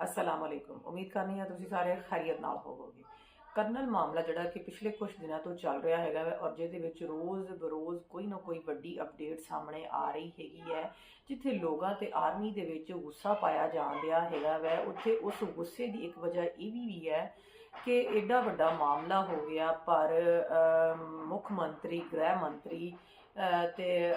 ਅਸਲਾਮ ਅਲੈਕੁਮ ਉਮੀਦ ਕਰਨੀ ਹੈ ਤੁਸੀਂ ਸਾਰੇ ਖੈਰੀਅਤ ਨਾਲ ਹੋਵੋਗੇ ਕਰਨਲ ਮਾਮਲਾ ਜਿਹੜਾ ਕਿ ਪਿਛਲੇ ਕੁਝ ਦਿਨਾਂ ਤੋਂ ਚੱਲ ਰਿਹਾ ਹੈਗਾ ਵਾ ਔਰ ਜਿਹਦੇ ਵਿੱਚ ਰੋਜ਼ ਬਰੋਜ਼ ਕੋਈ ਨਾ ਕੋਈ ਵੱਡੀ ਅਪਡੇਟ ਸਾਹਮਣੇ ਆ ਰਹੀ ਹੈਗੀ ਹੈ ਜਿੱਥੇ ਲੋਕਾਂ ਤੇ ਆਰਮੀ ਦੇ ਵਿੱਚ ਗੁੱਸਾ ਪਾਇਆ ਜਾਣ ਡਿਆ ਹੈਗਾ ਵੈ ਉੱਥੇ ਉਸ ਗੁੱਸੇ ਦੀ ਇੱਕ ਵਜ੍ਹਾ ਇਹ ਵੀ ਵੀ ਹੈ ਕਿ ਐਡਾ ਵੱਡਾ ਮਾਮਲਾ ਹੋ ਗਿਆ, ਪਰ ਮੁੱਖ ਮੰਤਰੀ, ਗ੍ਰਹਿ ਮੰਤਰੀ ਤੇ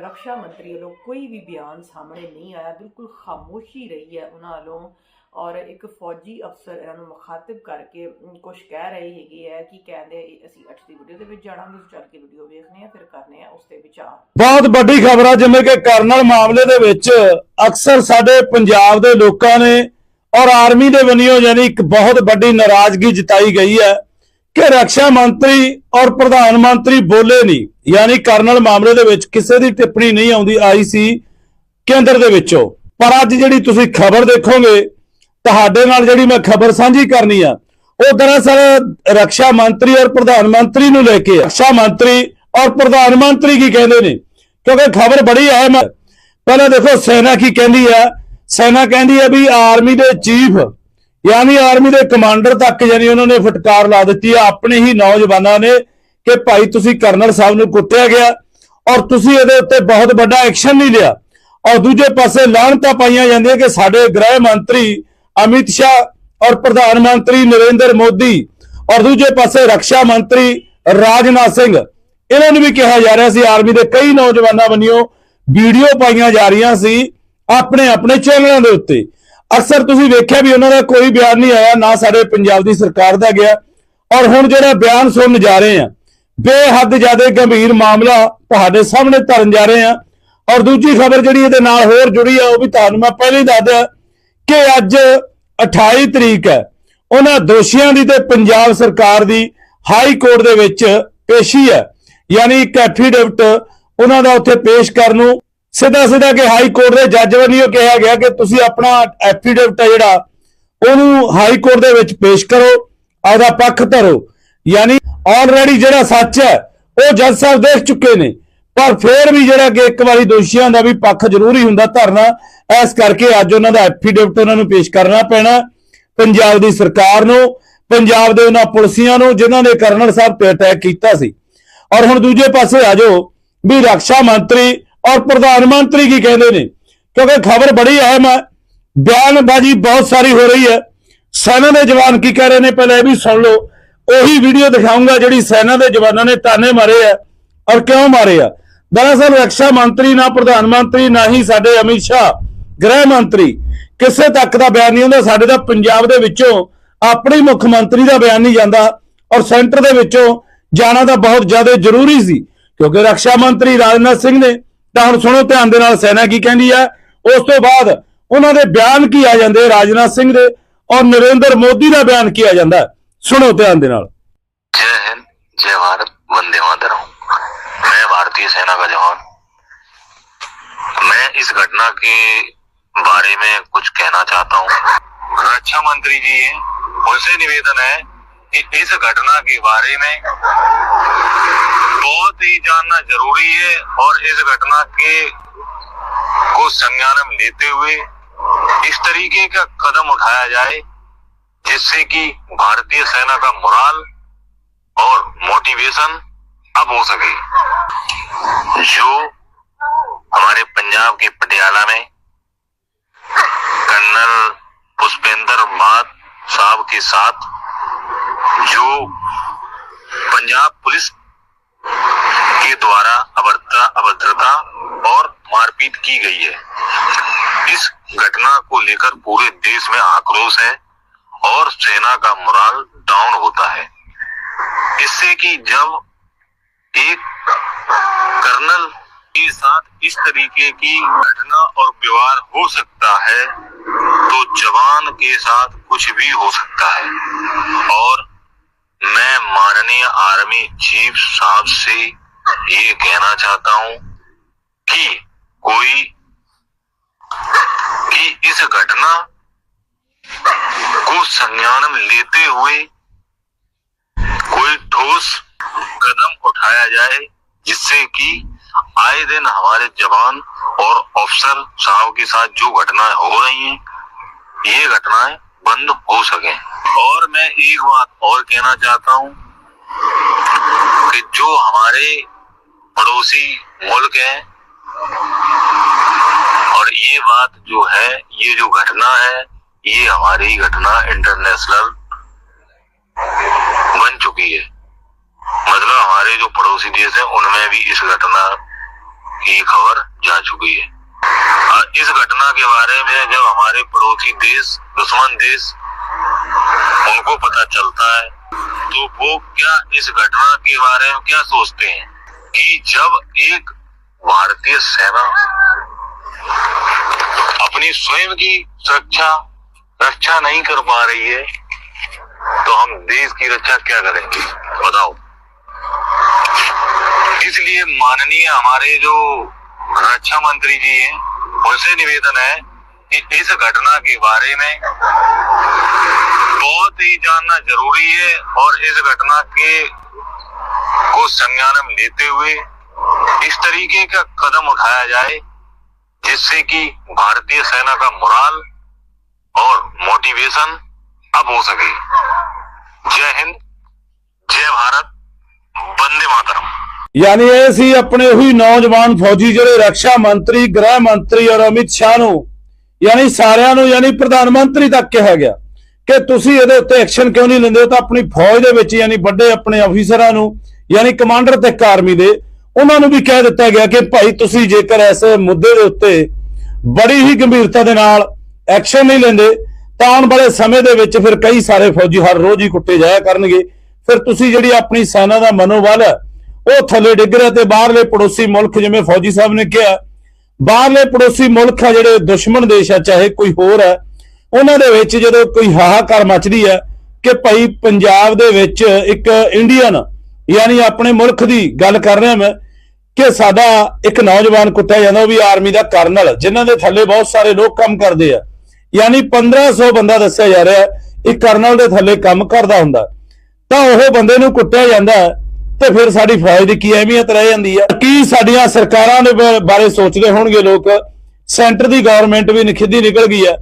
ਰੱਖਿਆ ਮੰਤਰੀ ਵੱਲੋਂ ਕੋਈ ਵੀ ਬਿਆਨ ਸਾਹਮਣੇ ਨਹੀਂ ਆਇਆ, ਬਿਲਕੁਲ ਖਾਮੋਸ਼ੀ ਰਹੀ ਹੈ ਉਹਨਾਂ ਵੱਲੋਂ। ਔਰ ਇੱਕ ਫੌਜੀ ਅਫਸਰ ਇਹਨਾਂ ਨੂੰ ਮੁਖਾਤਬ ਕਰਕੇ ਕੁਝ ਕਹਿ ਰਹੇ ਹੈਗੇ ਹੈ ਕਿ ਕਹਿੰਦੇ ਅਸੀਂ ਅੱਜ ਦੀ ਵੀਡੀਓ ਦੇ ਵਿੱਚ ਜਾਣਾਂਗੇ ਚੱਲ ਕੇ ਵੀਡੀਓ ਵੇਖਨੇ ਆ ਫਿਰ ਕਰਨੇ ਆ ਉਸ ਤੇ ਵਿਚਾਰ। ਬਹੁਤ ਵੱਡੀ ਖਬਰ ਆ, ਜਿਵੇਂ ਕਿ ਕਰਨਲ ਮਾਮਲੇ ਦੇ ਵਿੱਚ ਅਕਸਰ ਸਾਡੇ ਪੰਜਾਬ ਦੇ ਲੋਕਾਂ ਨੇ ਔਰ ਆਰਮੀ ਦੇ ਵਨਿਓ ਯਾਨੀ ਇੱਕ ਬਹੁਤ ਵੱਡੀ ਨਾਰਾਜ਼ਗੀ ਜਤਾਈ ਗਈ ਹੈ ਕਿ ਰੱਖਿਆ ਮੰਤਰੀ ਔਰ ਪ੍ਰਧਾਨ ਮੰਤਰੀ ਬੋਲੇ ਨਹੀਂ, ਯਾਨੀ ਕਰਨਲ ਮਾਮਲੇ ਦੇ ਵਿੱਚ ਕਿਸੇ ਦੀ ਟਿੱਪਣੀ ਨਹੀਂ ਆਉਂਦੀ ਆਈ ਸੀ ਕੇਂਦਰ ਦੇ ਵਿੱਚੋਂ। ਪਰ ਅੱਜ ਜਿਹੜੀ ਤੁਸੀਂ ਖਬਰ ਦੇਖੋਗੇ, ਤੁਹਾਡੇ ਨਾਲ ਜਿਹੜੀ ਮੈਂ ਖਬਰ ਸਾਂਝੀ ਕਰਨੀ ਆ, ਉਹ ਦਰਅਸਲ ਰੱਖਿਆ ਮੰਤਰੀ ਔਰ ਪ੍ਰਧਾਨ ਮੰਤਰੀ ਨੂੰ ਲੈ ਕੇ ਰੱਖਿਆ ਮੰਤਰੀ ਔਰ ਪ੍ਰਧਾਨ ਮੰਤਰੀ ਕੀ ਕਹਿੰਦੇ ਨੇ? ਕਿਉਂਕਿ ਖਬਰ ਬੜੀ ਅਹਿਮ ਹੈ ਪਹਿਲਾਂ ਦੇਖੋ, ਸੈਨਾ ਕੀ ਕਹਿੰਦੀ ਹੈ ਸੈਨਾ ਕਹਿੰਦੀ ਹੈ ਵੀ ਆਰਮੀ ਦੇ ਚੀਫ, ਯਾਨੀ ਆਰਮੀ ਦੇ ਕਮਾਂਡਰ ਤੱਕ ਯਾਨੀ ਉਹਨਾਂ ਨੇ ਫਟਕਾਰ ਲਾ ਦਿੱਤੀ ਆ ਆਪਣੇ ਹੀ ਨੌਜਵਾਨਾਂ ਨੇ ਕਿ ਭਾਈ ਤੁਸੀਂ ਕਰਨਲ ਸਾਹਿਬ ਨੂੰ ਕੁੱਟਿਆ ਗਿਆ ਔਰ ਤੁਸੀਂ ਇਹਦੇ ਉੱਤੇ ਬਹੁਤ ਵੱਡਾ ਐਕਸ਼ਨ ਨਹੀਂ ਲਿਆ। ਔਰ ਦੂਜੇ ਪਾਸੇ ਲਾਹਣਤਾਂ ਪਾਈਆਂ ਜਾਂਦੀਆਂ ਕਿ ਸਾਡੇ ਗ੍ਰਹਿ ਮੰਤਰੀ ਅਮਿਤ ਸ਼ਾਹ ਔਰ ਪ੍ਰਧਾਨ ਮੰਤਰੀ ਨਰਿੰਦਰ ਮੋਦੀ ਔਰ ਦੂਜੇ ਪਾਸੇ ਰੱਖਿਆ ਮੰਤਰੀ ਰਾਜਨਾਥ ਸਿੰਘ, ਇਹਨਾਂ ਨੂੰ ਵੀ ਕਿਹਾ ਜਾ ਰਿਹਾ ਸੀ, ਆਰਮੀ ਦੇ ਕਈ ਨੌਜਵਾਨਾਂ ਵੱਲੋਂ ਵੀਡੀਓ ਪਾਈਆਂ ਜਾ ਰਹੀਆਂ ਸੀ ਆਪਣੇ ਆਪਣੇ ਚੈਨਲਾਂ ਦੇ ਉੱਤੇ। ਅਕਸਰ ਤੁਸੀਂ ਵੇਖਿਆ ਵੀ ਉਹਨਾਂ ਦਾ ਕੋਈ ਬਿਆਨ ਨਹੀਂ ਆਇਆ, ਨਾ ਸਾਡੇ ਪੰਜਾਬ ਦੀ ਸਰਕਾਰ ਦਾ ਗਿਆ। ਔਰ ਹੁਣ ਜਿਹੜਾ ਬਿਆਨ ਸੁਣਨ ਜਾ ਰਹੇ ਆ, ਬੇਹੱਦ ਜ਼ਿਆਦਾ ਗੰਭੀਰ ਮਾਮਲਾ ਤੁਹਾਡੇ ਸਾਹਮਣੇ ਧਰਨ ਜਾ ਰਹੇ ਆ। ਔਰ ਦੂਜੀ ਖਬਰ ਜਿਹੜੀ ਇਹਦੇ ਨਾਲ ਹੋਰ ਜੁੜੀ ਆ, ਉਹ ਵੀ ਤੁਹਾਨੂੰ ਮੈਂ ਪਹਿਲਾਂ ਹੀ ਦੱਸ ਦਿਆਂ ਕਿ ਅੱਜ 28 ਤਰੀਕ ਹੈ। ਉਹਨਾਂ ਦੋਸ਼ੀਆਂ ਦੀ ਤੇ ਪੰਜਾਬ ਸਰਕਾਰ ਦੀ ਹਾਈ ਕੋਰਟ ਦੇ ਵਿੱਚ ਪੇਸ਼ੀ ਹੈ। ਯਾਨੀ ਇੱਕ ਐਫੀਡੇਵਿਟ ਉਹਨਾਂ ਦਾ ਉੱਥੇ ਪੇਸ਼ ਕਰਨ ਨੂੰ ਸਿੱਧਾ ਸਿੱਧਾ ਕਿ ਹਾਈ ਕੋਰਟ ਦੇ ਜੱਜ ਵੱਲੋਂ ਕਿਹਾ ਗਿਆ ਕਿ ਤੁਸੀਂ ਆਪਣਾ ਐਫੀਡੇਵਿਟ ਹੈ ਜਿਹੜਾ, ਉਹਨੂੰ ਹਾਈ ਕੋਰਟ ਦੇ ਵਿੱਚ ਪੇਸ਼ ਕਰੋ, ਆਪਦਾ ਪੱਖ ਧਰੋ। ਯਾਨੀ ਆਲਰੇਡੀ ਜਿਹੜਾ ਸੱਚ ਹੈ, ਉਹ ਜੱਜ ਸਾਹਿਬ ਦੇਖ ਚੁੱਕੇ ਨੇ। ਪਰ ਫਿਰ ਵੀ ਜਿਹੜਾ ਕਿ ਇੱਕ ਵਾਰੀ ਦੋਸ਼ੀਆਂ ਦਾ ਵੀ ਪੱਖ ਜ਼ਰੂਰੀ ਹੁੰਦਾ ਧਰਨਾ, ਇਸ ਕਰਕੇ ਅੱਜ ਉਹਨਾਂ ਦਾ ਐਫੀਡੇਵਿਟ ਉਹਨਾਂ ਨੂੰ ਪੇਸ਼ ਕਰਨਾ ਪੈਣਾ। ਪੰਜਾਬ ਦੀ ਸਰਕਾਰ ਨੂੰ, ਪੰਜਾਬ ਦੇ ਉਹਨਾਂ ਪੁਲਸੀਆਂ ਨੂੰ, ਜਿਨ੍ਹਾਂ ਨੇ ਕਰਨਲ ਸਾਹਿਬ ਤੇ ਅਟੈਕ ਕੀਤਾ ਸੀ। ਔਰ ਹੁਣ ਦੂਜੇ ਪਾਸੇ ਆ ਜਾਓ, ਵੀ ਰੱਖਿਆ ਮੰਤਰੀ ਔਰ ਪ੍ਰਧਾਨ ਮੰਤਰੀ ਕੀ ਕਹਿੰਦੇ ਨੇ? ਕਿਉਂਕਿ ਖਬਰ ਬੜੀ ਅਹਿਮ ਹੈ, ਬਿਆਨਬਾਜ਼ੀ ਬਹੁਤ ਸਾਰੀ ਹੋ ਰਹੀ ਹੈ। ਸੈਨਾ ਦੇ ਜਵਾਨ ਕੀ ਕਹਿ ਰਹੇ ਨੇ? ਪਹਿਲਾਂ ਇਹ ਵੀ ਸੁਣ ਲਓ। ਉਹੀ ਵੀਡੀਓ ਦਿਖਾਉਂਗਾ ਜਿਹੜੀ ਸੈਨਾ ਦੇ ਜਵਾਨਾਂ ਨੇ ਤਾਨੇ ਮਾਰੇ ਆ ਔਰ ਕਿਉਂ ਮਾਰੇ ਆ? ਦਰਅਸਲ ਰੱਖਿਆ ਮੰਤਰੀ ਨਾ ਪ੍ਰਧਾਨ ਮੰਤਰੀ, ਨਾ ਹੀ ਸਾਡੇ ਅਮਿਤ ਸ਼ਾਹ, ਗ੍ਰਹਿ ਮੰਤਰੀ। ਕਿਸੇ ਤੱਕ ਦਾ ਬਿਆਨ ਨਹੀਂ ਹੁੰਦਾ। ਸਾਡੇ ਤਾਂ ਪੰਜਾਬ ਦੇ ਵਿੱਚੋਂ ਆਪਣੇ ਮੁੱਖ ਮੰਤਰੀ ਦਾ ਬਿਆਨ ਨਹੀਂ ਜਾਂਦਾ ਔਰ ਸੈਂਟਰ ਦੇ ਵਿੱਚੋਂ ਜਾਣਾ ਤਾਂ ਬਹੁਤ ਜ਼ਿਆਦਾ ਜ਼ਰੂਰੀ ਸੀ। ਕਿਉਂਕਿ ਰੱਖਿਆ ਮੰਤਰੀ ਰਾਜਨਾਥ ਸਿੰਘ ਨੇ ਤਾਂ ਹੁਣ ਸੁਣੋ ਧਿਆਨ ਦੇ ਨਾਲ ਸੈਨਾ ਕੀ ਕਹਿੰਦੀ ਹੈ ਉਸ ਤੋਂ ਬਾਅਦ ਉਹਨਾਂ ਦੇ ਬਿਆਨ ਕੀ ਆ ਜਾਂਦੇ ਰਾਜਨਾਥ ਸਿੰਘ ਦੇ ਔਰ ਨਰਿੰਦਰ ਮੋਦੀ ਦਾ ਬਿਆਨ ਕੀ ਆ ਜਾਂਦਾ ਹੈ। ਸੁਣੋ ਧਿਆਨ ਦੇ ਨਾਲ जय हिंद जय भारत वंदे मातरम मैं भारतीय सेना का जवान मैं इस घटना के बारे में कुछ कहना चाहता हूँ रक्षा मंत्री जी हैं उनसे निवेदन है कि इस घटना के बारे में बहुत ही जानना ज़रूरी है और इस घटना के को संज्ञान लेते हुए इस तरीके का कदम उठाया जाए, जिससे कि भारतीय सेना का मोराल और मोटिवेशन अब हो सके। जो हमारे पंजाब के पटियाला में कर्नल पुष्पेंद्र मात साहब के साथ जो पंजाब पुलिस के द्वारा अभद्रता अभद्रता और मारपीट की गई है। इस घटना को लेकर पूरे देश में आक्रोश है और सेना का मोराल डाउन होता है। इससे कि जब एक कर्नल के साथ इस तरीके की घटना और व्यवहार हो सकता है तो जवान के साथ कुछ भी हो सकता है। और मैं माननीय आर्मी चीफ साहब से ये कहना चाहता हूँ कि कोई, कि इस घटना को संज्ञान लेते हुए कोई ठोस कदम उठाया जाए जिससे कि आए दिन हमारे जवान और अफसर साहब के साथ जो घटनाएँ हो रही हैं, ये घटनाएँ बंद हो सके। और मैं एक बात और कहना चाहता हूँ कि जो हमारे पड़ोसी मुल्क है, और ये बात जो है, ये जो घटना है, ये हमारी घटना इंटरनेशनल बन चुकी है। मतलब हमारे जो पड़ोसी देश हैं, उनमें भी इस घटना की खबर जा चुकी है। और इस घटना के बारे में जब हमारे पड़ोसी देश, दुश्मन देश, उनको पता चलता है तो वो क्या इस घटना के बारे में क्या सोचते हैं? कि जब एक भारतीय सेना अपनी स्वयं की सुरक्षा, रक्षा नहीं कर पा रही है तो हम देश की रक्षा क्या करेंगे? बताओ। इसलिए माननीय हमारे जो रक्षा मंत्री जी हैं, उनसे निवेदन है इस घटना के बारे में बहुत ही जानना जरूरी है और इस घटना के को संज्ञान में लेते हुए इस तरीके का कदम उठाया जाए जिससे कि भारतीय सेना का मोराल और मोटिवेशन अब हो सके जय हिंद जय भारत वंदे मातरम ਯਾਨੀ ਇਹ ਸੀ ਆਪਣੇ ਉਹੀ ਨੌਜਵਾਨ ਫੌਜੀ ਜਿਹੜੇ ਰੱਖਿਆ ਮੰਤਰੀ ਗ੍ਰਹਿ ਮੰਤਰੀ ਔਰ ਅਮਿਤ ਸ਼ਾਹ ਨੂੰ ਯਾਨੀ ਸਾਰਿਆਂ ਨੂੰ, ਯਾਨੀ ਪ੍ਰਧਾਨ ਮੰਤਰੀ ਤੱਕ ਕਿਹਾ ਗਿਆ ਕਿ ਤੁਸੀਂ ਇਹਦੇ ਉੱਤੇ ਐਕਸ਼ਨ ਕਿਉਂ ਨਹੀਂ ਲੈਂਦੇ ਤਾਂ ਆਪਣੀ ਫੌਜ ਦੇ ਵਿੱਚ, ਯਾਨੀ ਵੱਡੇ ਆਪਣੇ ਅਫੀਸਰਾਂ ਨੂੰ, ਯਾਨੀ ਕਮਾਂਡਰ ਤੇ ਆਰਮੀ ਦੇ, ਉਹਨਾਂ ਨੂੰ ਵੀ ਕਹਿ ਦਿੱਤਾ ਗਿਆ ਕਿ ਭਾਈ ਤੁਸੀਂ ਜੇਕਰ ਇਸ ਮੁੱਦੇ ਦੇ ਉੱਤੇ ਬੜੀ ਹੀ ਗੰਭੀਰਤਾ ਦੇ ਨਾਲ ਐਕਸ਼ਨ ਨਹੀਂ ਲੈਂਦੇ, ਤਾਂ ਆਉਣ ਵਾਲੇ ਸਮੇਂ ਦੇ ਵਿੱਚ ਫਿਰ ਕਈ ਸਾਰੇ ਫੌਜੀ ਹਰ ਰੋਜ਼ ਹੀ ਕੁੱਟੇ ਜਾਇਆ ਕਰਨਗੇ। ਫਿਰ ਤੁਸੀਂ ਜਿਹੜੀ ਆਪਣੀ ਸੈਨਾ ਦਾ ਮਨੋਬਲ ਹੈ, ਉਹ ਥੱਲੇ ਡਿੱਗ ਰਿਹਾ ਤੇ ਬਾਹਰਲੇ ਪੜੋਸੀ ਮੁਲਕ ਜਿਵੇਂ ਫੌਜੀ ਸਾਹਿਬ ਨੇ ਕਿਹਾ ਬਾਹਰਲੇ ਪੜੋਸੀ ਮੁਲਕ ਆ ਜਿਹੜੇ ਦੁਸ਼ਮਣ ਦੇਸ਼ ਆ, ਚਾਹੇ ਕੋਈ ਹੋਰ ਹੈ ਉਹਨਾਂ ਦੇ ਵਿੱਚ ਜਦੋਂ ਕੋਈ ਹਾਹਾਕਾਰ ਮਚਦੀ ਹੈ ਕਿ ਭਾਈ ਪੰਜਾਬ ਦੇ ਵਿੱਚ ਇੱਕ ਇੰਡੀਅਨ ਯਾਨੀ ਆਪਣੇ ਮੁਲਕ ਦੀ ਗੱਲ ਕਰ ਰਿਹਾ ਮੈਂ, ਕਿ ਸਾਡਾ ਇੱਕ ਨੌਜਵਾਨ ਕੁੱਟਿਆ ਜਾਂਦਾ, ਉਹ ਵੀ ਆਰਮੀ ਦਾ ਕਰਨਲ ਜਿਨ੍ਹਾਂ ਦੇ ਥੱਲੇ ਬਹੁਤ ਸਾਰੇ ਲੋਕ ਕੰਮ ਕਰਦੇ ਆ। ਯਾਨੀ 1500 ਬੰਦਾ ਦੱਸਿਆ ਜਾ ਰਿਹਾ ਹੈ ਇੱਕ ਕਰਨਲ ਦੇ ਥੱਲੇ ਕੰਮ ਕਰਦਾ ਹੁੰਦਾ। ਤਾਂ ਉਹ ਬੰਦੇ ਨੂੰ ਕੁੱਟਿਆ ਜਾਂਦਾ ਤੇ ਫਿਰ ਸਾਡੀ ਫੌਜ ਦੀ ਕੀ ਅਹਿਮੀਅਤ ਰਹਿ ਜਾਂਦੀ ਹੈ ਕੀ ਸਾਡੀਆਂ ਸਰਕਾਰਾਂ ਦੇ ਬ- ਬਾਰੇ ਸੋਚਦੇ ਹੋਣਗੇ ਲੋਕ? ਸੈਂਟਰ ਦੀ ਗਵਰਨਮੈਂਟ ਵੀ ਨਿਖਿੱਧੀ ਨਿਕਲ ਗਈ ਹੈ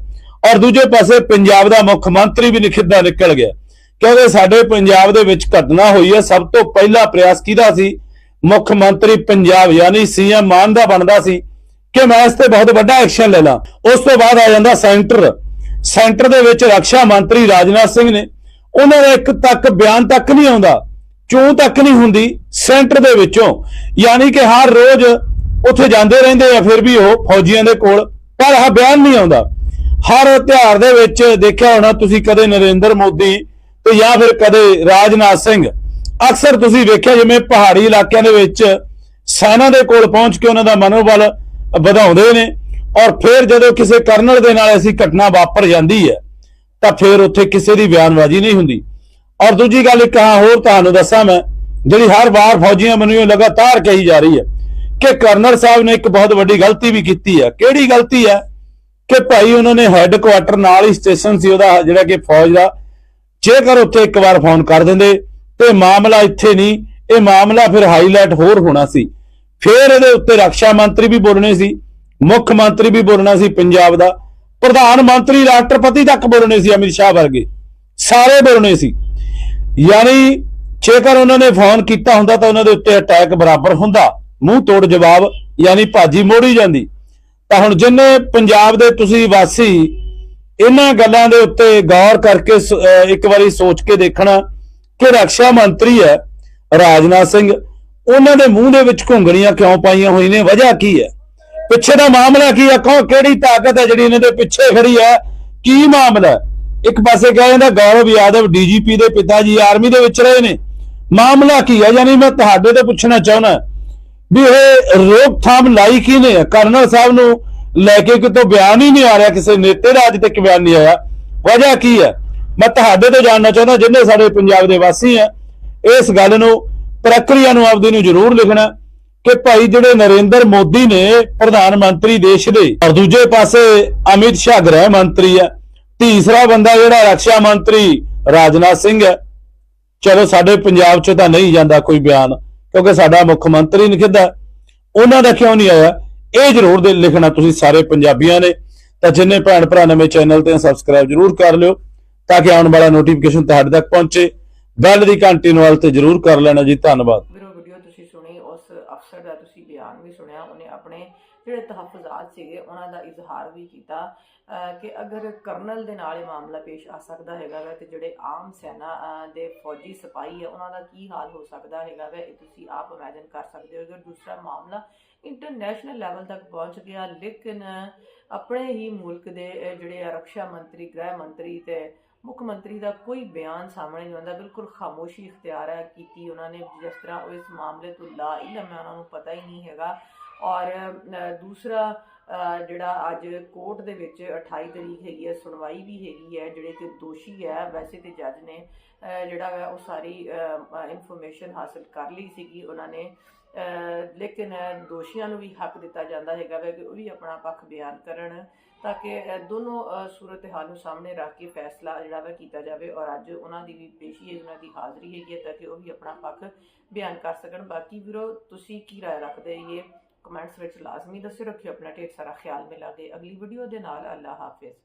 ਔਰ ਦੂਜੇ ਪਾਸੇ ਪੰਜਾਬ ਦਾ ਮੁੱਖ ਮੰਤਰੀ ਵੀ ਨਿਖਿੱਧਾ ਨਿਕਲ ਗਿਆ। ਕਿਉਂਕਿ ਸਾਡੇ ਪੰਜਾਬ ਦੇ ਵਿੱਚ ਘਟਨਾ ਹੋਈ ਹੈ ਸਭ ਤੋਂ ਪਹਿਲਾ ਪ੍ਰਯਾਸ ਕਿਹਦਾ ਸੀ? ਮੁੱਖ ਮੰਤਰੀ ਪੰਜਾਬ, ਯਾਨੀ ਸੀਐਮ ਮਾਨ ਦਾ ਬਣਦਾ ਸੀ। ਕਿ ਮੈਂ ਇਸ ਤੇ ਬਹੁਤ ਵੱਡਾ ਐਕਸ਼ਨ ਲੈ ਲਾਂ। ਉਸ ਤੋਂ ਬਾਅਦ ਆ ਜਾਂਦਾ ਸੈਂਟਰ। ਸੈਂਟਰ ਦੇ ਵਿੱਚ ਰੱਖਿਆ ਮੰਤਰੀ ਰਾਜਨਾਥ ਸਿੰਘ ਨੇ। ਉਹਨਾਂ ਦਾ ਇੱਕ ਤੱਕ ਬਿਆਨ ਤੱਕ ਨਹੀਂ ਆਉਂਦਾ। ਚੋਂ ਤੱਕ ਨਹੀਂ ਹੁੰਦੀ, ਸੈਂਟਰ ਦੇ ਵਿੱਚੋਂ। ਯਾਨੀ ਕਿ ਹਰ ਰੋਜ਼ ਉੱਥੇ ਜਾਂਦੇ ਰਹਿੰਦੇ ਆ, ਫਿਰ ਵੀ ਉਹ ਫੌਜੀਆਂ ਦੇ ਕੋਲ। ਪਰ ਆਹ ਬਿਆਨ ਨਹੀਂ ਆਉਂਦਾ। ਹਰ ਤਿਉਹਾਰ ਦੇ ਵਿੱਚ ਦੇਖਿਆ ਹੋਣਾ, ਤੁਸੀਂ ਕਦੇ ਨਰਿੰਦਰ ਮੋਦੀ ਤੇ ਜਾਂ ਫਿਰ ਕਦੇ ਰਾਜਨਾਥ ਸਿੰਘ। ਅਕਸਰ ਤੁਸੀਂ ਵੇਖਿਆ ਜਿਵੇਂ ਪਹਾੜੀ ਇਲਾਕਿਆਂ ਦੇ ਵਿੱਚ ਸੈਨਾ ਦੇ ਕੋਲ ਪਹੁੰਚ ਕੇ ਉਹਨਾਂ ਦਾ ਮਨੋਬਲ ਵਧਾਉਂਦੇ ਨੇ ਔਰ ਫਿਰ ਜਦੋਂ ਕਿਸੇ ਕਰਨਲ ਦੇ ਨਾਲ ਐਸੀ ਘਟਨਾ ਵਾਪਰ ਜਾਂਦੀ ਹੈ, ਤਾਂ ਫਿਰ ਉੱਥੇ ਕਿਸੇ ਦੀ ਬਿਆਨਬਾਜ਼ੀ ਨਹੀਂ ਹੁੰਦੀ। ਔਰ ਦੂਜੀ ਗੱਲ ਇੱਕ ਹਾਂ ਹੋਰ ਤੁਹਾਨੂੰ ਦੱਸਾਂ ਮੈਂ, ਜਿਹੜੀ ਹਰ ਵਾਰ ਫੌਜੀਆਂ ਮੈਨੂੰ ਲਗਾਤਾਰ ਕਹੀ ਜਾ ਰਹੀ ਹੈ ਕਿ ਕਰਨਲ ਸਾਹਿਬ ਨੇ ਇੱਕ ਬਹੁਤ ਵੱਡੀ ਗਲਤੀ ਵੀ ਕੀਤੀ ਹੈ। ਕਿਹੜੀ ਗਲਤੀ ਹੈ? ਕਿ ਭਾਈ ਉਹਨਾਂ ਨੇ ਹੈੱਡਕੁਆਟਰ ਨਾਲ ਹੀ ਸਟੇਸ਼ਨ ਸੀ, ਉਹਦਾ ਜਿਹੜਾ ਕਿ ਫੌਜ ਦਾ। ਜੇਕਰ ਉੱਥੇ ਇੱਕ ਵਾਰ ਫੋਨ ਕਰ ਦਿੰਦੇ, ਤੇ ਮਾਮਲਾ ਇੱਥੇ ਨਹੀਂ, ਇਹ ਮਾਮਲਾ ਫਿਰ ਹਾਈਲਾਈਟ ਹੋਰ ਹੋਣਾ ਸੀ। ਫਿਰ ਇਹਦੇ ਉੱਤੇ ਰੱਖਿਆ ਮੰਤਰੀ ਵੀ ਬੋਲਣੇ ਸੀ, ਮੁੱਖ ਮੰਤਰੀ ਵੀ ਬੋਲਣਾ ਸੀ ਪੰਜਾਬ ਦਾ। ਪ੍ਰਧਾਨ ਮੰਤਰੀ ਰਾਸ਼ਟਰਪਤੀ ਤੱਕ ਬੋਲਣੇ ਸੀ ਅਮਿਤ ਸ਼ਾਹ ਵਰਗੇ। ਸਾਰੇ ਬੋਲਣੇ ਸੀ। ਯਾਨੀ ਜੇਕਰ ਉਹਨਾਂ ਨੇ ਫੋਨ ਕੀਤਾ ਹੁੰਦਾ ਤਾਂ ਉਹਨਾਂ ਦੇ ਉੱਤੇ ਅਟੈਕ ਬਰਾਬਰ ਹੁੰਦਾ। ਮੂੰਹ ਤੋੜ ਜਵਾਬ, ਯਾਨੀ ਭਾਜੀ ਮੋੜੀ ਜਾਂਦੀ। ਤਾਂ ਹੁਣ ਜਿੰਨੇ ਪੰਜਾਬ ਦੇ ਤੁਸੀਂ ਵਾਸੀ ਇਹਨਾਂ ਗੱਲਾਂ ਦੇ ਉੱਤੇ ਗੌਰ ਕਰਕੇ ਇੱਕ ਵਾਰੀ ਸੋਚ ਕੇ ਦੇਖਣਾ ਕਿ ਰੱਖਿਆ ਮੰਤਰੀ ਹੈ, ਰਾਜਨਾਥ ਸਿੰਘ, ਉਹਨਾਂ ਦੇ ਮੂੰਹ ਦੇ ਵਿੱਚ ਘੁੰਗਣੀਆਂ ਕਿਉਂ ਪਾਈਆਂ ਹੋਈਆਂ ਨੇ? ਵਜ੍ਹਾ ਕੀ ਹੈ? ਪਿੱਛੇ ਦਾ ਮਾਮਲਾ ਕੀ ਹੈ? ਕੌਣ ਕਿਹੜੀ ਤਾਕਤ ਹੈ ਜਿਹੜੀ ਇਹਨਾਂ ਦੇ ਪਿੱਛੇ ਖੜੀ ਹੈ? ਕੀ ਮਾਮਲਾ ਹੈ? ਇੱਕ ਪਾਸੇ ਕਹੇ ਜਾਂਦਾ ਗੌਰਵ ਯਾਦਵ ਡੀਜੀਪੀ ਦੇ ਪਿਤਾ ਜੀ ਆਰਮੀ ਦੇ ਵਿੱਚ ਰਹੇ ਨੇ। ਮਾਮਲਾ ਕੀ ਹੈ? ਯਾਨੀ ਮੈਂ ਤੁਹਾਡੇ ਤੋਂ ਪੁੱਛਣਾ ਚਾਹੁੰਦਾ ਵੀ ਇਹ ਰੋਕਥਾਮ ਲਾਈ ਕੀ ਨੇ? ਕਰਨਲ ਸਾਹਿਬ ਨੂੰ ਲੈ ਕੇ ਕਿਤੋਂ ਬਿਆਨ ਹੀ ਨਹੀਂ ਆ ਰਿਹਾ, ਕਿਸੇ ਨੇਤੇ ਦਾ ਅੱਜ ਤੱਕ ਬਿਆਨ ਨਹੀਂ ਆਇਆ। ਵਜ੍ਹਾ ਕੀ ਹੈ? ਮੈਂ ਤੁਹਾਡੇ ਤੋਂ ਜਾਣਨਾ ਚਾਹੁੰਦਾ, ਜਿੰਨੇ ਸਾਡੇ ਪੰਜਾਬ ਦੇ ਵਾਸੀ ਆ ਇਸ ਗੱਲ ਨੂੰ, ਪ੍ਰਕਿਰਿਆ ਨੂੰ ਆਪਦੀ ਨੂੰ ਜ਼ਰੂਰ ਲਿਖਣਾ ਕਿ ਭਾਈ ਜਿਹੜੇ ਨਰਿੰਦਰ ਮੋਦੀ ਨੇ ਪ੍ਰਧਾਨ ਮੰਤਰੀ ਦੇਸ਼ ਦੇ, ਔਰ ਦੂਜੇ ਪਾਸੇ ਅਮਿਤ ਸ਼ਾਹ ਗ੍ਰਹਿ ਮੰਤਰੀ ਹੈ ਤੀਸਰਾ ਬੰਦਾ ਜਿਹੜਾ ਰੱਖਿਆ ਮੰਤਰੀ ਰਾਜਨਾਥ ਸਿੰਘ ਹੈ। ਚਲੋ ਸਾਡੇ ਪੰਜਾਬ 'ਚ ਤਾਂ ਨਹੀਂ ਜਾਂਦਾ ਕੋਈ ਬਿਆਨ, ਕਿਉਂਕਿ ਸਾਡਾ ਮੁੱਖ ਮੰਤਰੀ ਨਿਖਿੱਦਾ ਉਹਨਾਂ ਦਾ ਕਿਉਂ ਨਹੀਂ ਆਇਆ? ਇਹ ਜ਼ਰੂਰ ਦੇ ਲਿਖਣਾ ਤੁਸੀਂ ਸਾਰੇ ਪੰਜਾਬੀਆਂ ਨੇ। ਤਾਂ ਜਿੰਨੇ ਭੈਣ ਭਰਾ ਨਵੇਂ ਚੈਨਲ ਤੇ ਸਬਸਕ੍ਰਾਈਬ ਜਰੂਰ ਕਰ ਲਿਓ, ਤਾਂ ਕਿ ਆਉਣ ਵਾਲਾ ਨੋਟੀਫਿਕੇਸ਼ਨ ਤੁਹਾਡੇ ਤੱਕ ਪਹੁੰਚੇ। ਬੈਲ ਦੀ ਘੰਟੀ ਨੂੰ ਵੱਲ ਤੇ ਜਰੂਰ ਕਰ ਲੈਣਾ ਜੀ। ਧੰਨਵਾਦ। ਵੀਰੋ ਵੀਡੀਓ ਤੁਸੀਂ ਸੁਣੀ, ਉਸ ਅਫਸਰ ਦਾ ਤੁਸੀਂ ਬਿਆਨ ਵੀ ਸੁਣਿਆ, ਉਹਨੇ ਆਪਣੇ ਜਿਹੜੇ ਤਹਫਜ਼ਾਤ ਸੀਗੇ ਉਹਨਾਂ ਦਾ ਇਜ਼ਹਾਰ ਵੀ ਕੀਤਾ ਕਿ ਅਗਰ ਕਰਨਲ ਦੇ ਨਾਲ ਇਹ ਮਾਮਲਾ ਪੇਸ਼ ਆ ਸਕਦਾ ਹੈਗਾ ਵਾ ਤੇ ਜਿਹੜੇ ਆਮ ਸੈਨਾ ਦੇ ਫੌਜੀ ਸਿਪਾਹੀ ਹੈ ਉਹਨਾਂ ਦਾ ਕੀ ਹਾਲ ਹੋ ਸਕਦਾ ਹੈਗਾ ਵਾ, ਇਹ ਤੁਸੀਂ ਆਪ ਇਮੇਜਿਨ ਕਰ ਸਕਦੇ ਹੋ। ਅਗਰ ਦੂਸਰਾ ਮਾਮਲਾ ਇੰਟਰਨੈਸ਼ਨਲ ਲੈਵਲ ਤੱਕ ਪਹੁੰਚ ਗਿਆ, ਲੇਕਿਨ ਆਪਣੇ ਹੀ ਮੁਲਕ ਦੇ ਜਿਹੜੇ ਆ ਰੱਖਿਆ ਮੰਤਰੀ, ਗ੍ਰਹਿ ਮੰਤਰੀ ਤੇ ਮੁੱਖ ਮੰਤਰੀ ਦਾ ਕੋਈ ਬਿਆਨ ਸਾਹਮਣੇ ਨਹੀਂ ਆਉਂਦਾ, ਬਿਲਕੁਲ ਖਾਮੋਸ਼ੀ ਇਖਤਿਆਰ ਹੈ ਕੀਤੀ ਉਹਨਾਂ ਨੇ, ਜਿਸ ਤਰ੍ਹਾਂ ਉਹ ਇਸ ਮਾਮਲੇ ਤੋਂ ਲਾ ਇਲਮ ਹੈ ਉਹਨਾਂ ਨੂੰ ਪਤਾ ਹੀ ਨਹੀਂ ਹੈਗਾ। ਔਰ ਦੂਸਰਾ ਜਿਹੜਾ ਅੱਜ ਕੋਰਟ ਦੇ ਵਿੱਚ 28 ਤਰੀਕ ਹੈਗੀ ਹੈ, ਸੁਣਵਾਈ ਵੀ ਹੈਗੀ ਹੈ, ਜਿਹੜੇ ਕਿ ਦੋਸ਼ੀ ਹੈ, ਵੈਸੇ ਤੇ ਜੱਜ ਨੇ ਜਿਹੜਾ ਹੈ ਉਹ ਸਾਰੀ ਇਨਫੋਰਮੇਸ਼ਨ ਹਾਸਲ ਕਰ ਲਈ ਸੀਗੀ, ਉਹਨਾਂ ਨੇ ਲੇਕਿਨ ਦੋਸ਼ੀਆਂ ਨੂੰ ਵੀ ਹੱਕ ਦਿੱਤਾ ਜਾਂਦਾ ਹੈਗਾ ਵਾ ਕਿ ਉਹ ਵੀ ਆਪਣਾ ਪੱਖ ਬਿਆਨ ਕਰਨ ਤਾਂ ਕਿ ਦੋਨੋਂ ਸੂਰਤ ਹਾਲ ਨੂੰ ਸਾਹਮਣੇ ਰੱਖ ਕੇ ਫੈਸਲਾ ਜਿਹੜਾ ਵਾ ਕੀਤਾ ਜਾਵੇ ਔਰ ਅੱਜ ਉਹਨਾਂ ਦੀ ਵੀ ਪੇਸ਼ੀ ਹੈ, ਉਹਨਾਂ ਦੀ ਹਾਜ਼ਰੀ ਹੈਗੀ ਹੈ ਤਾਂ ਕਿ ਉਹ ਵੀ ਆਪਣਾ ਪੱਖ ਬਿਆਨ ਕਰ ਸਕਣ। ਬਾਕੀ ਵੀਰੋ, ਤੁਸੀਂ ਕੀ ਰਾਏ ਰੱਖਦੇ ਇਹ? ਕਮੈਂਟਸ ਵਿੱਚ ਲਾਜ਼ਮੀ ਦੱਸਿਓ, ਰੱਖਿਓ, ਆਪਣਾ ਢੇਰ ਸਾਰਾ ਖਿਆਲ ਮਿਲਾਂਗੇ। ਅਗਲੀ ਵੀਡੀਓ ਦੇ ਨਾਲ ਅੱਲਾ ਹਾਫਿਜ਼।